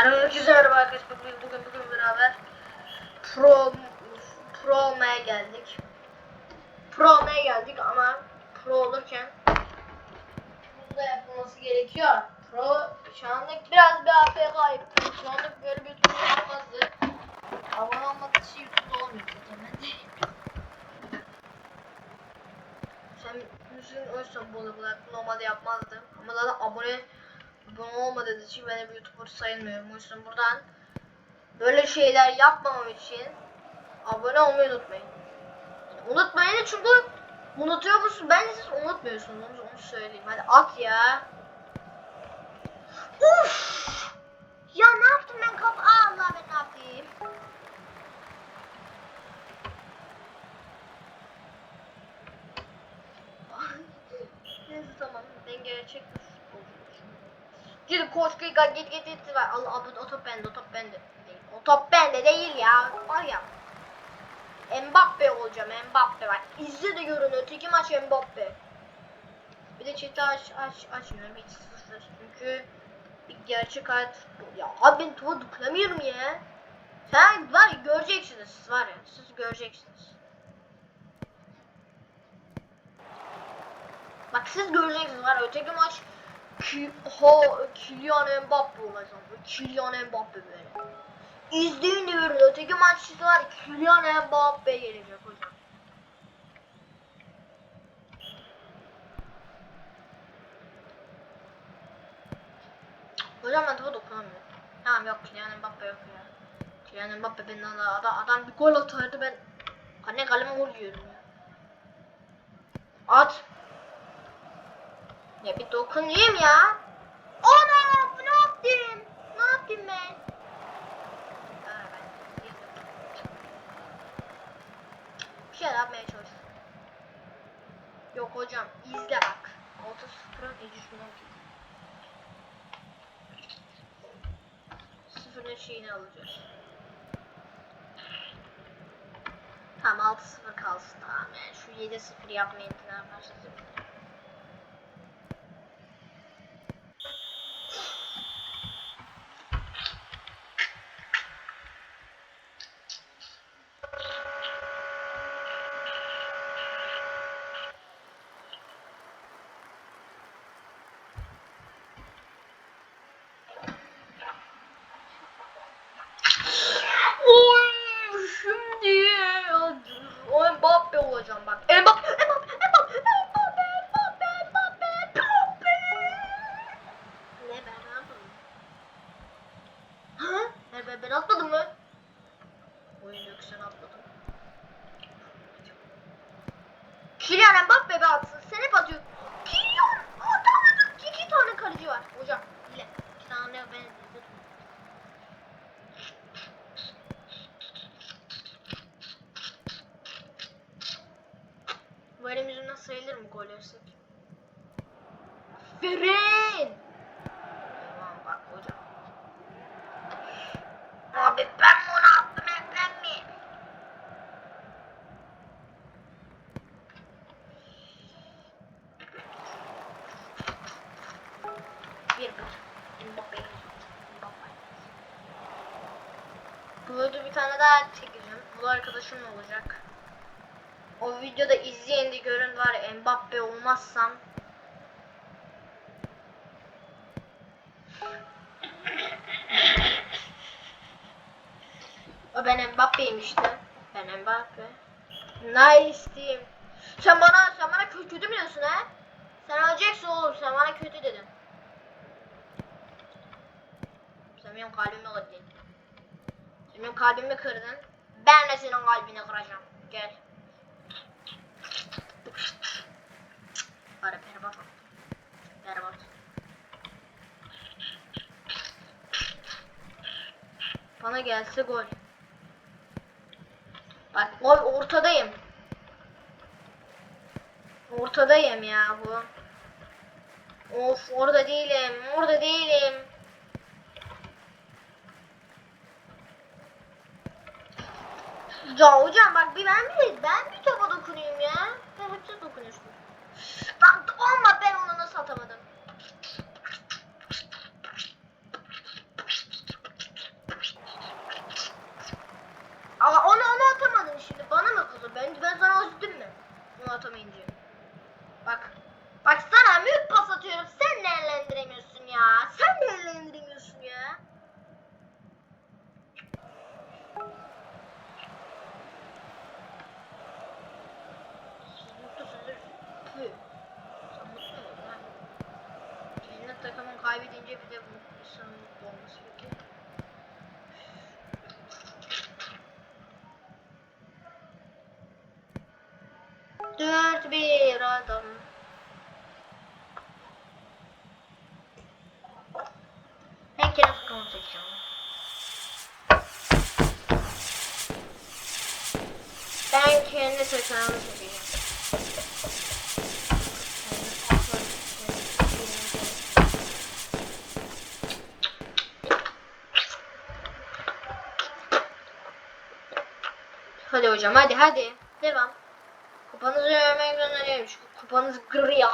Herkese merhaba arkadaşlar. Bugün, bugün, bugün beraber Pro Pro olmaya geldik. Pro olmaya geldik ama Pro olurken burada yapılması gerekiyor. Pro şu anlık biraz bir AFK Şu anlık böyle bir tutum yapmazdı. Abone olmadığı için YouTube'da olmuyor zaten. Sen oysa bunu bunu normalde yapmazdı. Ama zaten abone abone olmadığı için ben de bir YouTuber sayılmıyorum. O yüzden buradan böyle şeyler yapmamam için abone olmayı unutmayın. Unutmayın çünkü unutuyor musun? Bence siz unutmuyorsunuz. Onu, söyleyeyim. Hadi at ya. Uf! Ya ne yaptım ben kap? Allah ben ne yapayım? Neyse tamam. Ben gerçek. Gidin koş git git git var. Allah abi o top bende o top bende. Değil. O top bende değil ya. Var ya. Mbappe olacağım Mbappe bak. İzle de görün öteki maç Mbappe. Bir de chat'i aç aç açmıyorum hiç sıfır. Çünkü bir gerçek hayat futbol. Ya abi ben tuva dokunamıyorum ya. Sen var göreceksiniz siz var ya siz göreceksiniz. Bak siz göreceksiniz var öteki maç ki, ha, Kylian Mbappe olacak. Kylian Mbappe böyle. İzleyin diyorum öteki maç var Kylian Mbappe gelecek hocam. Hocam ben topa dokunamıyorum. Tamam yok Kylian Mbappe yok ya. Kylian Mbappe benden daha adam, adam bir gol atardı ben anne kaleme gol yiyorum ya. At. Ya bir dokunayım ya. Ana ne yaptım? Ne yaptım ben? Bir şey yapmaya çalış. Yok hocam izle bak. 6-0'ın ecüsünü Sıfırın şeyini alacağız. Tamam 6-0 kalsın tamam. Yani şu 7-0 yapmaya ne yaparsanız yapın. Oy şimdi o Mbappe olacağım bak. Mbappe, Mbappe, Mbappe, Mbappe, Mbappe, Mbappe, Mbappe. Ne ben? Ne ben, ben atmadım mı? Oyun yok sen atmadın. Kylian Mbappe atsın. Sen hep atıyorsun. Kylian atamadım. İki tane kaleci var. Hocam bile. İki tane ben Bu benim yüzümden sayılır mı gol yersek? Aferin! Tamam bak hocam. Abi ben bunu attım Ekrem mi? Bir bir. Mbappe. Bir tane daha çekeceğim. Bu da arkadaşım olacak. O videoda izleyin de görün var ya Mbappe olmazsam O ben Mbappe'yim işte. Ben Mbappe. Nice team. Sen bana sen bana kötü kötü mü diyorsun ha? Sen öleceksin oğlum sen bana kötü dedin. Sen benim kalbimi kırdın. Sen benim kalbimi kırdın. Ben de senin kalbini kıracağım. Gel. Ara berbat oldu. Berbat. Bana gelse gol. Bak gol ortadayım. Ortadayım ya bu. Of orada değilim. Orada değilim. Ya hocam bak bir ben bir ben bir topa dokunayım ya. Siz dokunuyorsun. Bak olma ben onu nasıl atamadım. Bak. Bak sana büyük pas atıyorum. Sen değerlendiremiyorsun ya. Sen değerlendiremiyorsun ya. Siz mutlusunuz. Püh. Sen mutlu musun lan? Cennet takımın kaybedince bile bu insanın mutlu olması peki. Dört bir adam. Ben kendi takımımı seçeceğim. Ben kendi seçeceğim. Hadi hocam hadi hadi. Devam. Kupanızı vermek zorundayım. Çünkü kupanız gırıyor.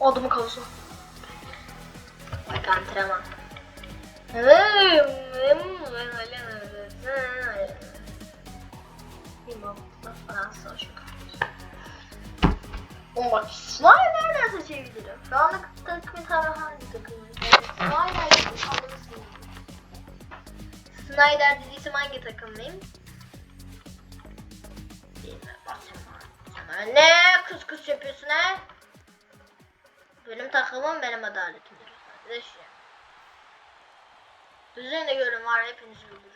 Odamı kavusu. Bak antrenman. Fransa bak slime nereden seçebilirim? Şu anlık takımın tabi hangi takımın? Slime nereden anlamışsın? Snyder dizisi hangi takımdayım? Ne kız kız yapıyorsun ha? Benim takımım benim adaletimdir. Ya. Düzeni de görün var hepinizi öldürürüm.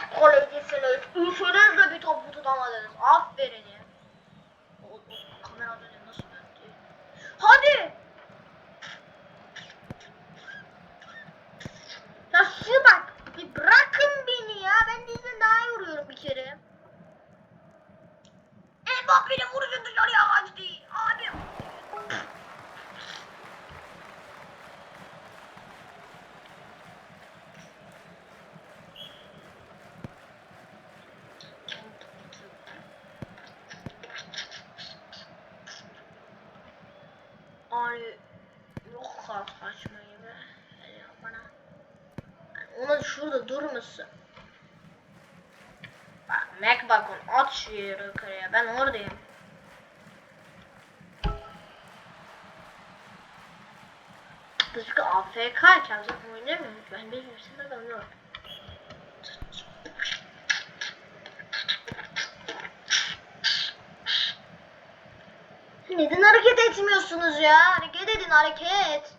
Üç kalecisiniz. Üçünüz de bir topu tutamadınız. Aferin ya. O, o kamera az önce nasıl döndü? Hadi! Ya şu bak. Bir bırakın beni ya. Ben dizden daha iyi vuruyorum bir kere. Mbappe'nin vuruşu dışarıya kaçtı. Abi. Ay yok kadar saçma gibi. Ya bana. Ona şurada durmasın. Bak Mac bakın at şu yere yukarıya ben oradayım. Çünkü AFK zaten oynamıyoruz. Ben bir birisinde kalıyorum. Neden hareket etmiyorsunuz ya? Hareket edin hareket.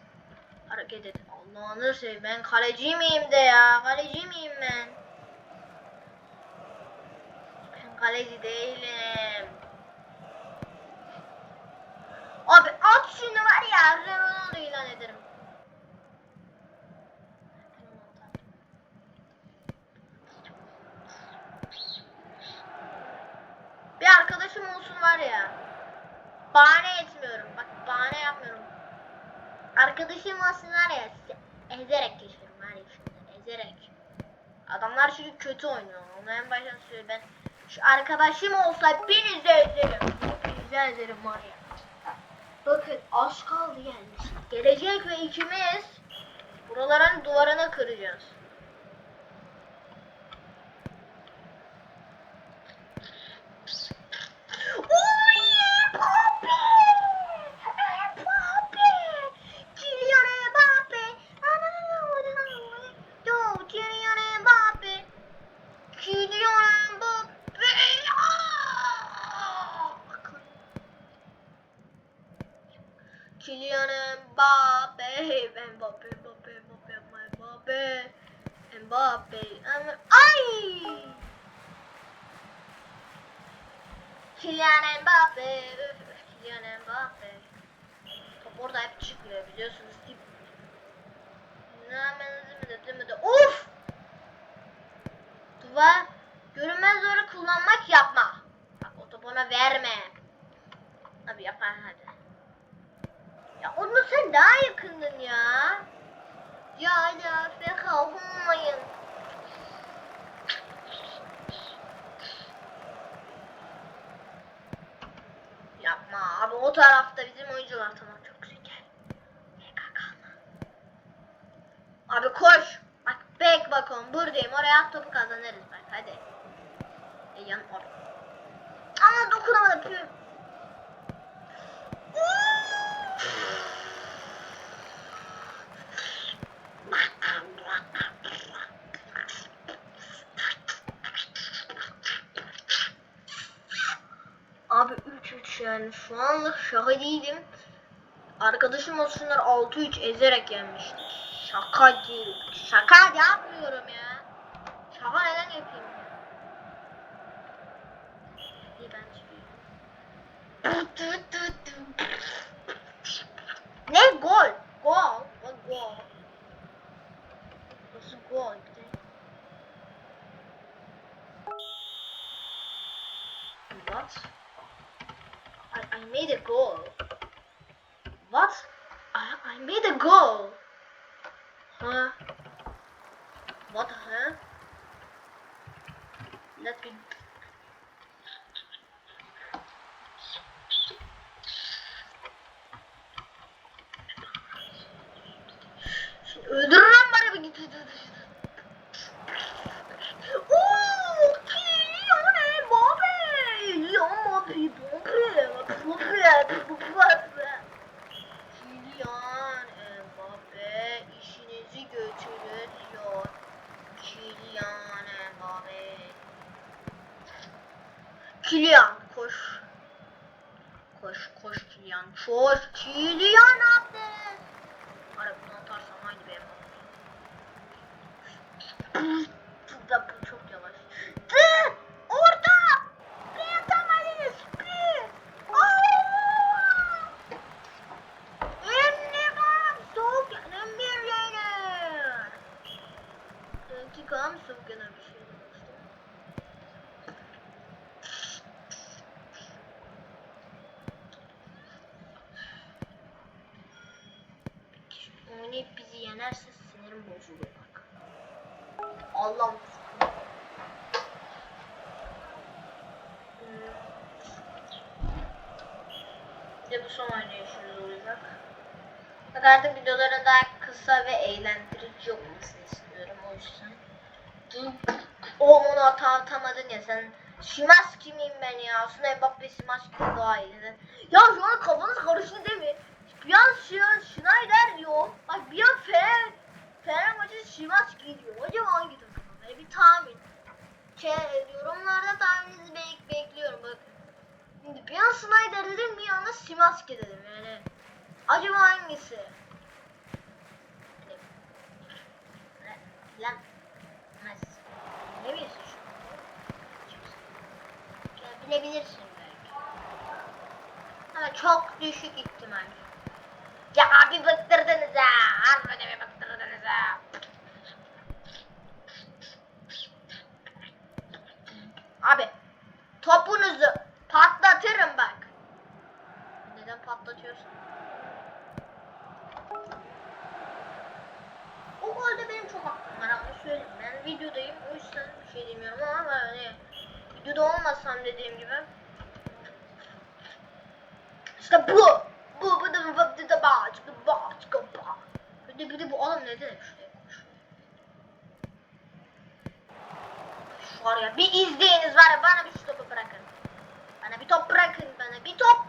Hareket edin. Allah'ını seveyim ben kaleci miyim de ya? Kaleci miyim ben? Ben kaleci değilim. Abi at şunu var ya Ronaldo ilan ederim. Bir arkadaşım olsun var ya. Bahane etmiyorum. Bak bahane yapmıyorum. Arkadaşım olsun var ya. Ezerek geçerim var ya şimdi. Ezerek. Adamlar çünkü kötü oynuyor. Onu en baştan söyleyeyim ben. Şu arkadaşım olsa hepinizi ezerim. Hepinizi ezerim var ya. Bakın az kaldı gelmiş. Gelecek ve ikimiz buraların duvarını kıracağız. Oy, Mbappe! Mbappe! Kylian Mbappe! Yo, Kylian Mbappe! Kylian Mbappe! Aa! Bakın. Kylian Mbappe! Mbappe, Mbappe, Mbappe, Mbappe! Mbappe! Ama- Ay! Kylian Mbappe. Kylian Mbappe. Top orada hep çıkmıyor biliyorsunuz de. Of! Duvar görünmez zoru kullanmak yapma. Bak o topu ona verme. Abi yapar hadi. Ya onunla sen daha yakındın ya. Ya ya feka olmayın. Yapma abi o tarafta bizim oyuncular tamam çok zeki. Feka kalma. Abi koş. Bak bek bakon buradayım oraya at topu kazanırız bak hadi. E yan oraya. Ama dokunamadım. Şu anlık şaka değilim. Arkadaşım olsunlar 6-3 ezerek yenmiştik. Şaka değil. Şaka ya. Şaka neden yapayım? İyi ben çıkıyorum. Ne gol? Gol. What gol? Nasıl gol? Bir de- What? I, I made a goal. What? I, I made a goal. Huh? What, huh? Let me... Şimdi öldürürüm bana bir git. Ooo! Kylian Mbappe! Kylian Mbappe! Mbappe! Mbappe! Mbappe! Kylian Mbappe işinizi götürüyor. Kylian Mbappe. Kylian koş. Koş koş Kylian. Koş Kylian attı. Yenerse sinirim bozuluyor bak. Allah'ım. Hmm. Bir de bu son oynayışımız olacak. Bak artık videoların daha kısa ve eğlendirici olmasını istiyorum o yüzden. O onu hata atamadın ya sen. Şimanski miyim ben ya? Aslında Mbappe Şimanski daha iyi. Ya şu an kafanız karıştı değil mi? Bir an Sch- Schneider diyor. Bak bir an Fener, Fener maçı Şimanski diyor. Acaba hangi takım? Bir tahmin. Şey, yorumlarda tahmininizi bek bekliyorum bakın. Şimdi bir an Schneider dedim bir anda Şimanski dedim yani. Acaba hangisi? Lan. Ne bilirsin şu bilebilirsin belki. Ama çok düşük ihtimal. Ya abi bıktırdınız ha. Harbiden mi bıktırdınız ha. Abi topunuzu patlatırım bak. Neden patlatıyorsun? O golde benim çok aklım var ama söyleyeyim. Ben videodayım o yüzden bir şey demiyorum ama hani videoda olmasam dediğim gibi. İşte bu. Bu bu da bu da da baş baş baş. Bir de bir de bu adam neden şuraya koşuyor? Şu var ya bir izleyiniz var ya bana bir şu topu bırakın. Bana bir top bırakın bana bir top.